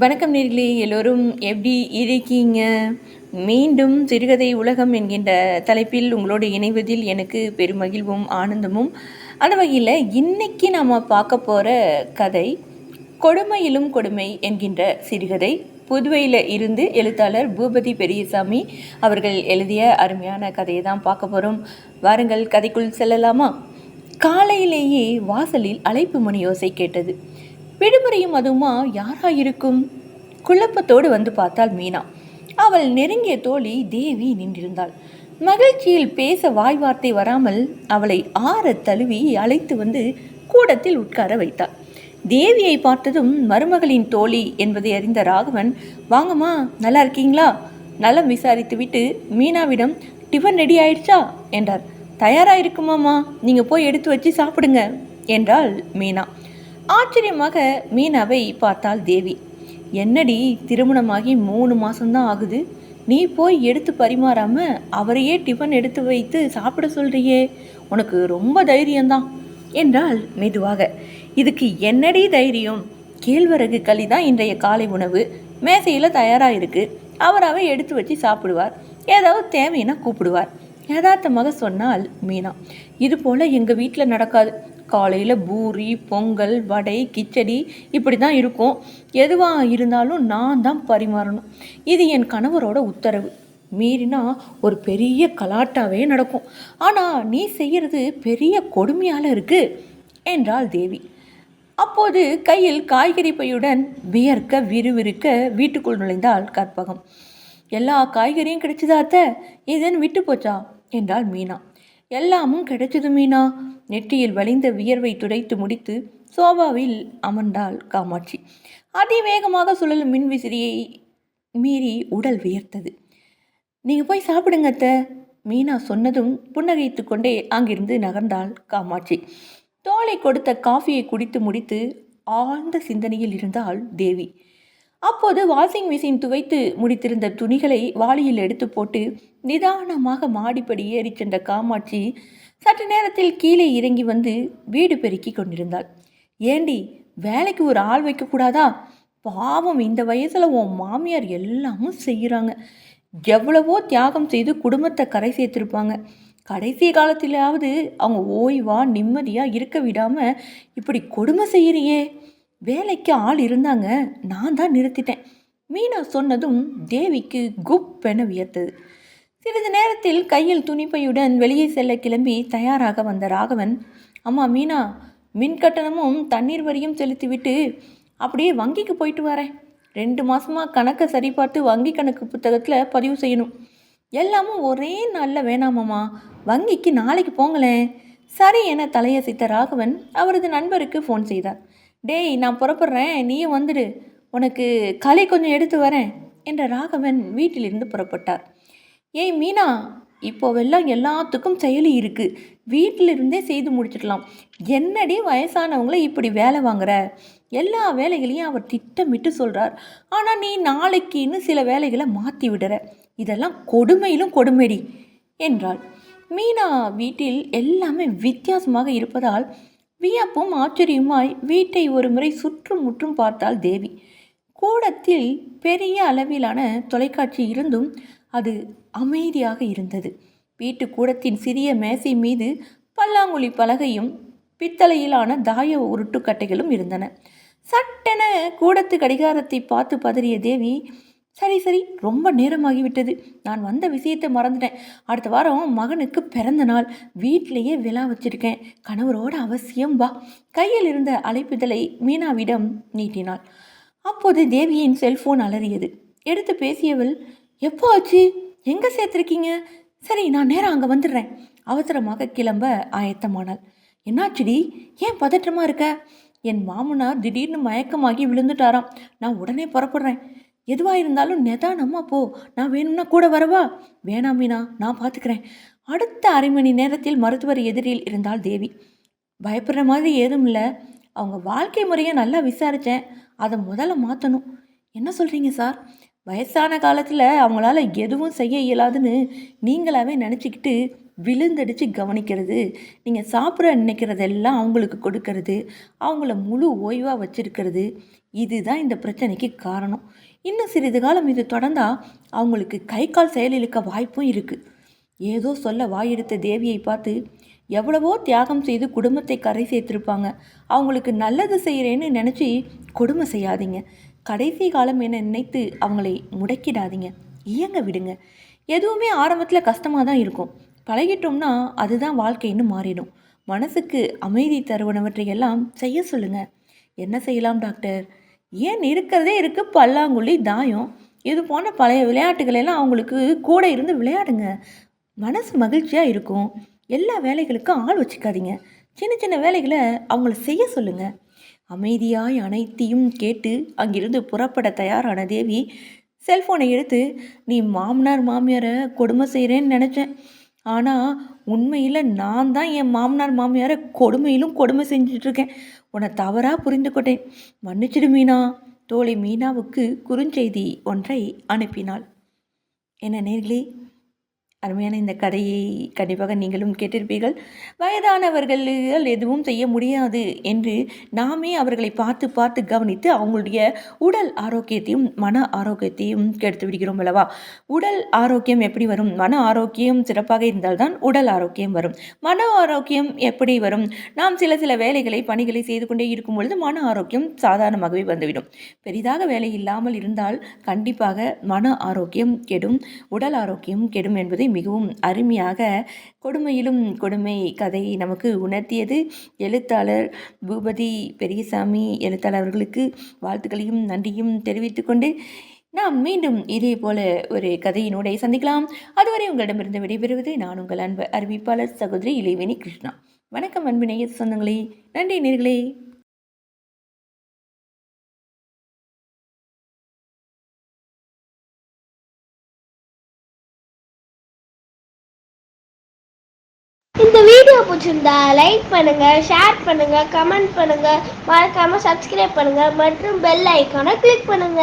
வணக்கம் நேர்களே எல்லோரும் எப்படி இருக்கீங்க? மீண்டும் சிறுகதை உலகம் என்கின்ற தலைப்பில் உங்களோடு இணைவதில் எனக்கு பெருமகிழ்வும் ஆனந்தமும். அந்த வகையில் இன்னைக்கு நாம் பார்க்க போகிற கதை கொடுமையிலும் கொடுமை என்கின்ற சிறுகதை. புதுவையில் இருந்து எழுத்தாளர் பூபதி பெரியசாமி அவர்கள் எழுதிய அருமையான கதையை தான் பார்க்க போகிறோம் வாருங்கள் கதைக்குள் செல்லலாமா? காலையிலேயே வாசலில் அழைப்பு மணி யோசை கேட்டது. விடுமுறையும் அதுமா யாரா இருக்கும் குழப்பத்தோடு வந்து பார்த்தாள் மீனா. அவள் நெருங்கிய தோழி தேவி நின்றிருந்தாள். மகிழ்ச்சியில் பேச வாய் வார்த்தை வராமல் அவளை ஆற தழுவி அழைத்து வந்து கூடத்தில் உட்கார வைத்தாள். தேவியை பார்த்ததும் மருமகளின் தோழி என்பதை அறிந்த ராகவன் வாங்கம்மா நல்லா இருக்கீங்களா? நலம் விசாரித்துவிட்டு மீனாவிடம் டிஃபன் ரெடி ஆயிடுச்சா? என்றார். தயாராக இருக்குமாம்மா நீங்கள் போய் எடுத்து வச்சு சாப்பிடுங்க என்றாள் மீனா. ஆச்சரியமாக மீனாவை பார்த்தாள் தேவி. என்னடி திருமணமாகி மூணு மாசம்தான் ஆகுது. நீ போய் எடுத்து பரிமாறாம அவரையே டிஃபன் எடுத்து வைத்து சாப்பிட சொல்றியே. உனக்கு ரொம்ப தைரியம்தான் என்றால் மெதுவாக. இதுக்கு என்னடி தைரியம்? கேழ்வரகு களி தான் இன்றைய காலை உணவு. மேசையில் தயாராக இருக்கு. அவராகவே எடுத்து வச்சு சாப்பிடுவார். ஏதாவது தேவைன்னா கூப்பிடுவார். யதார்த்தமாக சொன்னால் மீனா. இது போல் எங்கள் வீட்டில் நடக்காது. காலையில் பூரி பொங்கல் வடை கிச்சடி இப்படி தான் இருக்கும். எதுவாக இருந்தாலும் நான் தான் பரிமாறணும். இது என் கணவரோட உத்தரவு. மீறினா ஒரு பெரிய கலாட்டாவே நடக்கும். ஆனால் நீ செய்கிறது பெரிய கொடுமையால் இருக்கு என்றாள் தேவி. அப்போது கையில் காய்கறி பையுடன் வியர்க்க விறுவிறுக்க வீட்டுக்குள் நுழைந்தாள் கற்பகம். எல்லா காய்கறியும் கிடைச்சதாத்த ஏதேன்னு விட்டு போச்சா? என்றாள் மீனா. எல்லாமும் கிடைச்சது மீனா. நெற்றியில் வலிந்த வியர்வை துடைத்து முடித்து சோபாவில் அமர்ந்தாள் காமாட்சி. அதிவேகமாக சுழலும் மின்விசிறியை மீறி உடல் வியர்த்தது. நீங்கள் போய் சாப்பிடுங்க அத்த மீனா சொன்னதும் புன்னகைத்து கொண்டே அங்கிருந்து நகர்ந்தாள் காமாட்சி. தோலை கொடுத்த காஃபியை குடித்து முடித்து ஆழ்ந்த சிந்தனையில் இருந்தாள் தேவி. அப்போது வாஷிங் மிஷின் துவைத்து முடித்திருந்த துணிகளை வாளியில் எடுத்து போட்டு நிதானமாக மாடிப்படி ஏறிச் சென்ற காமாட்சி சற்று நேரத்தில் கீழே இறங்கி வந்து வீடு பெருக்கி கொண்டிருந்தாள். ஏண்டி வேலைக்கு ஒரு ஆள் வைக்கக்கூடாதா? பாவம் இந்த வயசில் உன் மாமியார் எல்லாமும் செய்கிறாங்க எவ்வளவோ தியாகம் செய்து குடும்பத்தை கரை சேர்த்துருப்பாங்க. கடைசி காலத்திலாவது அவங்க ஓய்வா நிம்மதியாக இருக்க விடாமல் இப்படி கொடுமை செய்கிறியே வேலைக்கு ஆள் இருந்தாங்க. நான் தான் நிறுத்திட்டேன். மீனா சொன்னதும் தேவிக்கு குப்பென வியர்த்தது சிறிது நேரத்தில் கையில் துணிப்பையுடன் வெளியே செல்ல கிளம்பி தயாராக வந்த ராகவன் அம்மா மீனா மின் கட்டணமும் தண்ணீர் வரியும் செலுத்திவிட்டு அப்படியே வங்கிக்கு போயிட்டு வரேன். ரெண்டு மாதமாக கணக்கை சரிபார்த்து வங்கி கணக்கு புத்தகத்தில் பதிவு செய்யணும். எல்லாமும் ஒரே நாளில் வேணாமாம்மா. வங்கிக்கு நாளைக்கு போங்களேன். சரி என தலையசைத்த ராகவன் அவரது நண்பருக்கு ஃபோன் செய்தார். டேய் நான் புறப்படுறேன். நீயும் வந்துடு. உனக்கு களை கொஞ்சம் எடுத்து வரேன் என்ற ராகவன் வீட்டிலிருந்து புறப்பட்டார். ஏய் மீனா இப்போவெல்லாம் எல்லாத்துக்கும் செயலி இருக்குது வீட்டிலிருந்தே செய்து முடிச்சிடலாம். என்னடி வயசானவங்கள இப்படி வேலை வாங்குற? எல்லா வேலைகளையும் அவர் திட்டமிட்டு சொல்கிறார் ஆனால் நீ நாளைக்குன்னு சில வேலைகளை மாற்றி விடுற. இதெல்லாம் கொடுமையிலும் கொடுமைடி என்றாள். மீனா வீட்டில் எல்லாமே வித்தியாசமாக இருப்பதால் வியப்பும் ஆச்சரியமாய் வீட்டை ஒரு முறை சுற்றும் முற்றும் பார்த்தாள் தேவி. கூடத்தில் பெரிய அளவிலான தொலைக்காட்சி இருந்தும் அது அமைதியாக இருந்தது. வீட்டு கூடத்தின் சிறிய மேசை மீது பல்லாங்குழி பலகையும் பித்தளையிலான தாய உருட்டுக்கட்டைகளும் இருந்தன. சட்டென கூடத்து கடிகாரத்தை பார்த்து பதறிய தேவி சரி சரி ரொம்ப நேரமாகிவிட்டது. நான் வந்த விஷயத்தை மறந்துட்டேன். அடுத்த வாரம் மகனுக்கு பிறந்த நாள். வீட்டிலேயே விழா வச்சிருக்கேன். கணவரோட அவசியம் வா. கையில் இருந்த அழைப்புதலை மீனாவிடம் நீட்டினாள். அப்போது தேவியின் செல்போன் அலறியது. எடுத்து பேசியவள் எப்போ ஆச்சு? எங்கே சேர்த்துருக்கீங்க? சரி நான் நேரம் அங்கே வந்துடுறேன். அவசரமாக கிளம்ப ஆயத்தமானாள். என்னாச்சுடி? ஏன் பதற்றமாக இருக்க? என் மாமனார் திடீர்னு மயக்கமாகி விழுந்துட்டாராம். நான் உடனே புறப்படுறேன். எதுவாக இருந்தாலும் நிதானமாக போ. நான் வேணும்னா கூட வரவா? வேணாம் மீனா நான் பார்த்துக்கிறேன் அடுத்த அரை மணி நேரத்தில் மருத்துவர் எதிரில் இருந்தால் தேவி. பயப்படுற மாதிரி ஏதும் இல்லை. அவங்க வாழ்க்கை முறையை நல்லா விசாரித்தேன் அதை முதல்ல மாற்றணும் என்ன சொல்கிறீங்க சார்? வயசான காலத்தில் அவங்களால எதுவும் செய்ய இயலாதுன்னு நீங்களாவே நினச்சிக்கிட்டு விழுந்தடிச்சு கவனிக்கிறது. நீங்கள் சாப்பிட நினைக்கிறதெல்லாம் அவங்களுக்கு கொடுக்கறது. அவங்கள முழு ஓய்வாக வச்சுருக்கிறது. இதுதான் இந்த பிரச்சனைக்கு காரணம். இன்னும் சிறிது காலம் இது தொடர்ந்தால் அவங்களுக்கு கை கால் செயலிழக்க வாய்ப்பும் இருக்குது ஏதோ சொல்ல வாயெடுத்த தேவியை பார்த்து எவ்வளவோ தியாகம் செய்து குடும்பத்தை கரை சேர்த்துருப்பாங்க. அவங்களுக்கு நல்லது செய்கிறேன்னு நினச்சி கொடுமை செய்யாதீங்க. கடைசி காலம் என நினைத்து அவங்களை முடக்கிடாதீங்க. இயங்க விடுங்க. எதுவுமே ஆரம்பத்தில் கஷ்டமாக தான் இருக்கும். பழகிட்டோம்னா அதுதான் வாழ்க்கைன்னு மாறிடும். மனசுக்கு அமைதி தருவனவற்றை எல்லாம் செய்ய சொல்லுங்கள் என்ன செய்யலாம் டாக்டர்? ஏன் இருக்கிறதே இருக்குது பல்லாங்குழி தாயம். இது போன்ற பழைய விளையாட்டுகள் எல்லாம் அவங்களுக்கு கூட இருந்து விளையாடுங்க. மனசு மகிழ்ச்சியாக இருக்கும். எல்லா வேலைகளுக்கும் ஆள் வச்சுக்காதீங்க. சின்ன சின்ன வேலைகளை அவங்கள செய்ய சொல்லுங்கள் அமைதியாய் அனைத்தையும் கேட்டு அங்கிருந்து புறப்பட தயாரான தேவி செல்ஃபோனை எடுத்து நீ மாமனார் மாமியாரை கொடுமை செய்கிறேன்னு நினச்சேன். ஆனால் உண்மையில் நான் தான் என் மாமனார் மாமியாரை கொடுமையிலும் கொடுமை செஞ்சிட்ருக்கேன். உன்னை தவறாக புரிந்து கொண்டேன் மன்னிச்சிடு மீனா. தோழி மீனாவுக்கு குறுஞ்செய்தி ஒன்றை அனுப்பினாள். என்ன நேர்களே அருமையான இந்த கதையை கண்டிப்பாக நீங்களும் கேட்டிருப்பீர்கள். வயதானவர்கள் எதுவும் செய்ய முடியாது என்று நாமே அவர்களை பார்த்து பார்த்து கவனித்து அவங்களுடைய உடல் ஆரோக்கியத்தையும் மன ஆரோக்கியத்தையும் கெடுத்து விடுகிறோம் அல்லவா? உடல் ஆரோக்கியம் எப்படி வரும்? மன ஆரோக்கியம் சிறப்பாக இருந்தால்தான் உடல் ஆரோக்கியம் வரும். மன ஆரோக்கியம் எப்படி வரும்? நாம் சில சில வேலைகளை பணிகளை செய்து கொண்டே இருக்கும் பொழுது மன ஆரோக்கியம் சாதாரணமாகவே வந்துவிடும். பெரிதாக வேலை இல்லாமல் இருந்தால் கண்டிப்பாக மன ஆரோக்கியம் கெடும் உடல் ஆரோக்கியம் கெடும் என்பதை மிகவும் அருமையாக கொடுமையிலும் கொடுமை கதையை நமக்கு உணர்த்தியது. எழுத்தாளர் பூபதி பெரியசாமி எழுத்தாளர் அவர்களுக்கு வாழ்த்துக்களையும் நன்றியும் தெரிவித்துக்கொண்டு நாம் மீண்டும் இதே போல ஒரு கதையினூடே சந்திக்கலாம். அதுவரை உங்களிடமிருந்து விடைபெறுவது நான் உங்கள் அன்பு அறிவிப்பாளர் சகோதரி இளைவேணி கிருஷ்ணா. வணக்கம் அன்பு நேய சொந்தங்களே. நன்றி நேர்களே. வீடியோ பிடிச்சிருந்தா லைக் பண்ணுங்க ஷேர் பண்ணுங்க கமெண்ட் பண்ணுங்க. மறக்காம சப்ஸ்கிரைப் பண்ணுங்க. மற்றும் பெல் ஐக்கானை கிளிக் பண்ணுங்க.